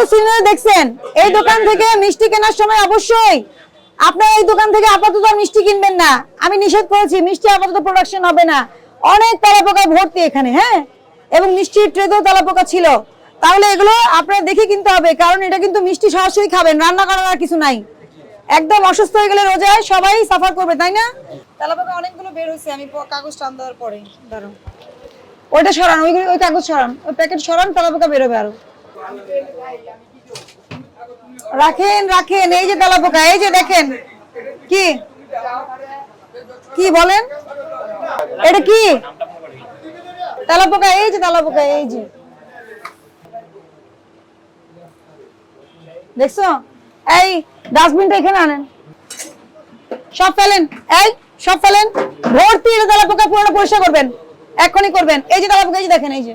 তো সিনেমা দেখছেন? এই দোকান থেকে মিষ্টি কেনার সময় অবশ্যই। আপনারা এই দোকান থেকে আপাতত মিষ্টি কিনবেন না। আমি নিষেধ করেছি মিষ্টি আপাতত প্রোডাকশন হবে না। অনেক তেলাপোকা ভর্তি এখানে হ্যাঁ? এবং মিষ্টির ট্রেতেও তেলাপোকা ছিল। তাহলে এগুলো আপনারা দেখে কিনতে হবে কারণ এটা কিন্তু মিষ্টি সরাসরি খাবেন রান্না করার আর কিছু নাই। একদম অসুস্থ হয়ে গেলে রোজায় সবাই সাফার করবে তাই না? তেলাপোকা অনেকগুলো বের হয়েছে আমি কাগজ টান দেওয়ার পরে। দাঁড়াও। ওইটা সরান ওই ওই কাগজ সরান ওই প্যাকেট সরান তেলাপোকা বেরোবে আরও। রাখেন রাখেন, এই যে তেলাপোকা এই যে দেখেন। কি? কি বলেন? এটা কি? তেলাপোকা এই যে তেলাপোকা এই যে। দেখছ? এই ডাস্টবিনটা এখানে আনেন। সব ফেলেন, এই সব ফেলেন। ভর্তি এটা তেলাপোকা পুরোটা পরিষ্কার করবেন এখনই করবেন। এই যে তেলাপোকা এই যে দেখেন, এই যে।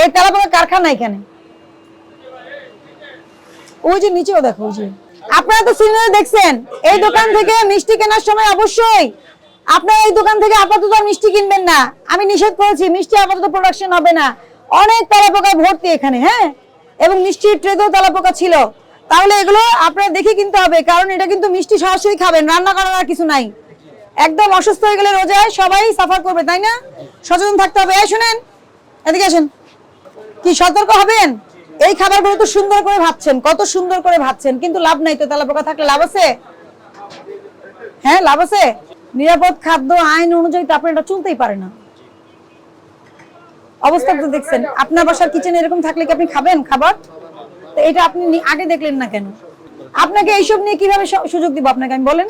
এই কারখানা এখানে। ওই যে নিচেও দেখো, ওই যে। আপনারা তো দেখছেন, এই দোকান থেকে মিষ্টি কেনার সময় অবশ্যই আপনারা এই দোকান থেকে আপাতত মিষ্টি কিনবেন না। আমি নিষেধ করেছি, মিষ্টি আপাতত প্রোডাকশন হবে না। অনেক তেলাপোকা ভর্তি এখানে হ্যাঁ? এবং মিষ্টির ট্রেতেও তেলাপোকা ছিল। তাহলে এগুলো আপনারা দেখে কিনতে হবে, কারণ এটা কিন্তু মিষ্টি সরাসরি খাবেন, রান্না করার আর কিছু নাই। একদম অসুস্থ হয়ে গেলে রোজায় সবাই সাফার করবে, তাই না? সচেতন থাকতে হবে। এই শুনেন, এদিকে আসেন। কি সতর্ক হবেন? এই খাবারগুলো তো সুন্দর করে ভাবছেন কত সুন্দর করে ভাবছেন কিন্তু লাভ নাই তো তেলাপোকা থাকলে লাভ আছে? হ্যাঁ লাভ আছে? নিরাপদ খাদ্য, আইন অনুযায়ী তো আপনি এটা চলতেই পারে না। অবস্থা তো দেখছেন, আপনার বাসার কিচেনে এরকম থাকলে কি আপনি খাবেন খাবার? তো এটা আপনি আগে দেখলেন না কেন? আপনাকে এইসব নিয়ে কীভাবে সুযোগ দিব আপনাকে, আমি বলেন।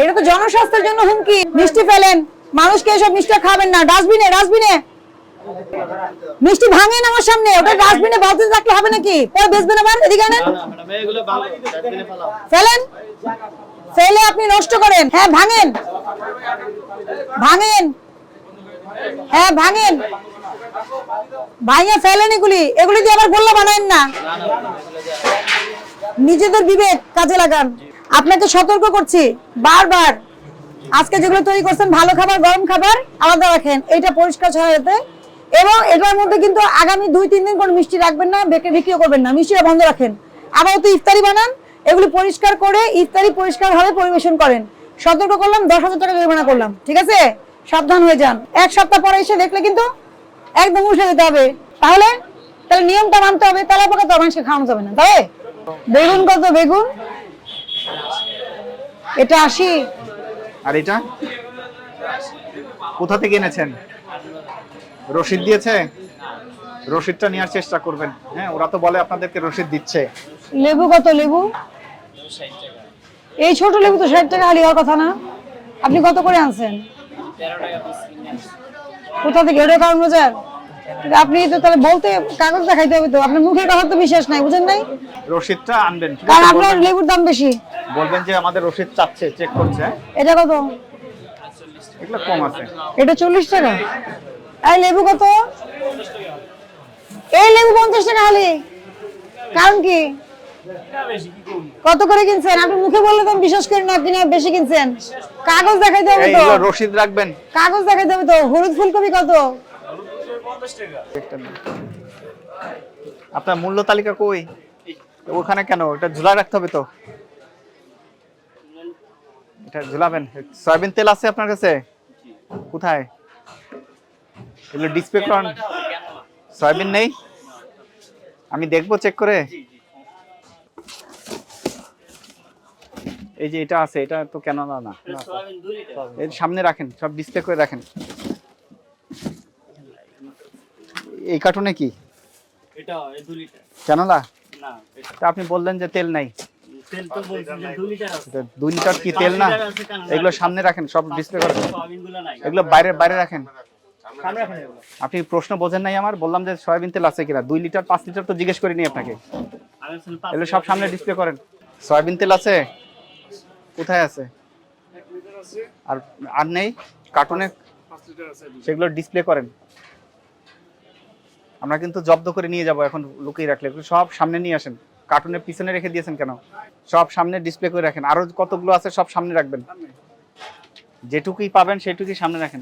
এটা তো জনস্বাস্থ্যের জন্য হুমকি। মিষ্টি ফেলেন। মানুষকে এসব মিষ্টি খাবেন না। ডাস্টবিনে ডাস্টবিনে। মিষ্টি ভাঙেন আমার সামনে। ওটা ডাস্টবিনে বালতি রাখলে হবে নাকি? পরে বেচবেন আবার এদিকে আনেন। ফেলেন? ফেলে আপনি নষ্ট করেন। হ্যাঁ ভাঙেন। ভাঙেন। হ্যাঁ ভাঙেন। ভাঙে ফেলেন এগুলি। এগুলি দিয়ে আবার গোল্লা বানায়েন না। নিজেদের বিবেক কাজে লাগান। আপনাকে সতর্ক করছি, বারবার। আজকে যেগুলো তৈরি করছেন, ভালো খাবার, গরম খাবার, আলাদা রাখেন। এটা পরিষ্কার ছাড়া যেতে এবং এটার মধ্যে কিন্তু আগামী দুই, তিন দিন কোনো মিষ্টি রাখবেন না, বেকে বিক্রিও করবেন না। মিষ্টিটা বন্ধ রাখেন। আবার তো ইফতারি বানান। এগুলি পরিষ্কার করে ইফতারি পরিষ্কারভাবে পরিবেশন করেন। সতর্ক করলাম, দশ হাজার টাকা জরিমানা করলাম। ঠিক আছে? সাবধান হয়ে যান। এক সপ্তাহ পরে এসে দেখলে কিন্তু একদম উঠে যেতে হবে। তাহলে তাহলে নিয়মটা মানতে হবে, তালা পাকা তো মানুষকে খাওয়ানো যাবে না। তাই বেগুন কত? বেগুন এটা আসি আর এটা? কোথা থেকে এনেছেন? রসিদ দিয়েছে? রসিদটা নেওয়ার চেষ্টা করবেন। হ্যাঁ ওরা তো বলে আপনাদেরকে রসিদ দিচ্ছে। লেবু কত লেবু? এই ছোট লেবু তো ষাট টাকা হালি হওয়ার কথা না। আপনি কত করে আনছেন? কোথা থেকে? ওটা কারণ বাজার? কিন্তু আপনি তো তাহলে বলতে কাগজ দেখাইতে হবে তো আপনার মুখের কথা তো বিশ্বাস নাই বুঝেন নাই? রসিদটা আনবেন কারণ আপনার লেবুর দাম বেশি। বলবেন যে আমাদের রসিদ চাচ্ছে চেক করছে? এটা কত? এগুলো কম আছে। এটা চল্লিশ টাকা। এই লেবু কত? এই লেবু পঞ্চাশ টাকা হালি কারণ কি? কত করে কিনছেন? আপনি মুখে বললে তো বিশ্বাস করি না কিনা বেশি কিনছেন। কাগজ দেখাইতে হবে তো। রসিদ রাখবেন। কাগজ দেখাইতে হবে তো। হলুদ ফুলকপি কত। আপনার মূল্য তালিকা কই? ওখানে কেন? এটা ঝুলা রাখতে হবে তো। এটা ঝুলাবেন। সয়াবিন তেল আছে আপনার কাছে? কোথায়? এগুলো ডিসপ্লে করান। সয়াবিন নেই? আমি দেখব চেক করে। এই যে এটা আছে এটা তো কেন না না। এর সামনে রাখেন সব ডিসপ্লে করে রাখেন। এই কার্টুনে কি? এটা এই দু লিটার জানালা? না এটা। তা আপনি বললেন যে তেল নাই। তেল তো বলছি যে দু লিটার আছে। এটা দুই লিটার কি তেল না? এগুলো সামনে রাখেন সব ডিসপ্লে করেন। সয়াবিনগুলো নাই। এগুলো বাইরে বাইরে রাখেন। সামনে রাখেন এগুলো। আপনি প্রশ্ন বোঝেন নাই আমার বললাম যে সয়াবিন তেল আছে কিনা। দুই লিটার পাঁচ লিটার তো জিজ্ঞেস করিনি আপনাকে। এগুলো সব সামনে ডিসপ্লে করেন। সয়াবিন তেল আছে? কোথায় আছে? আর আর নেই? কার্টুনে সেগুলো ডিসপ্লে করেন। আমরা কিন্তু জব্দ করে নিয়ে যাব এখন লুকিয়ে রাখলে। সব সামনে নিয়ে আসেন। কার্টুনের পিছনে রেখে দিয়েছেন কেন? সব সামনে ডিসপ্লে করে রাখেন। আরও কতগুলো আছে সব সামনে রাখবেন। যেটুকুই পাবেন সেটুকুই সামনে রাখেন।